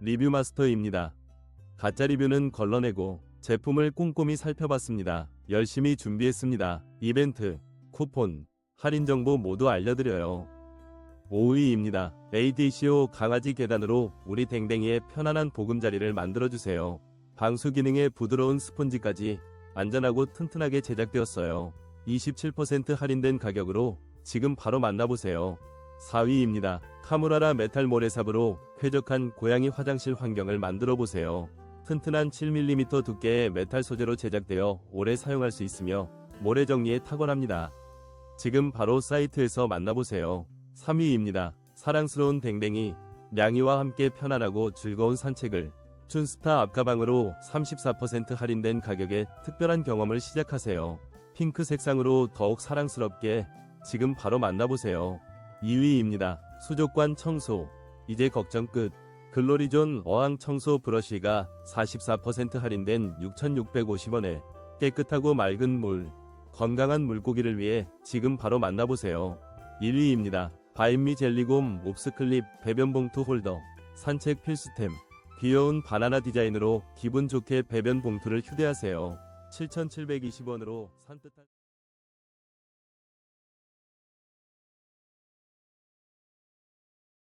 리뷰 마스터입니다. 가짜 리뷰는 걸러내고 제품을 꼼꼼히 살펴봤습니다. 열심히 준비했습니다. 이벤트, 쿠폰, 할인 정보 모두 알려드려요. 5위입니다. ADCO 강아지 계단으로 우리 댕댕이의 편안한 보금자리를 만들어주세요. 방수 기능의 부드러운 스펀지까지 안전하고 튼튼하게 제작되었어요. 27% 할인된 가격으로 지금 바로 만나보세요. 4위입니다. 카무라라 메탈 모래삽으로 쾌적한 고양이 화장실 환경을 만들어 보세요. 튼튼한 7mm 두께의 메탈 소재로 제작되어 오래 사용할 수 있으며 모래 정리에 탁월합니다. 지금 바로 사이트에서 만나보세요. 3위입니다. 사랑스러운 댕댕이, 냥이와 함께 편안하고 즐거운 산책을 춘스타 앞가방으로 34% 할인된 가격에 특별한 경험을 시작하세요. 핑크 색상으로 더욱 사랑스럽게 지금 바로 만나보세요. 2위입니다. 수족관 청소. 이제 걱정 끝. 글로리존 어항 청소 브러쉬가 44% 할인된 6,650원에 깨끗하고 맑은 물, 건강한 물고기를 위해 지금 바로 만나보세요. 1위입니다. 바인미 젤리곰 옵스클립 배변 봉투 홀더. 산책 필수템. 귀여운 바나나 디자인으로 기분 좋게 배변 봉투를 휴대하세요. 7,720원으로 산뜻한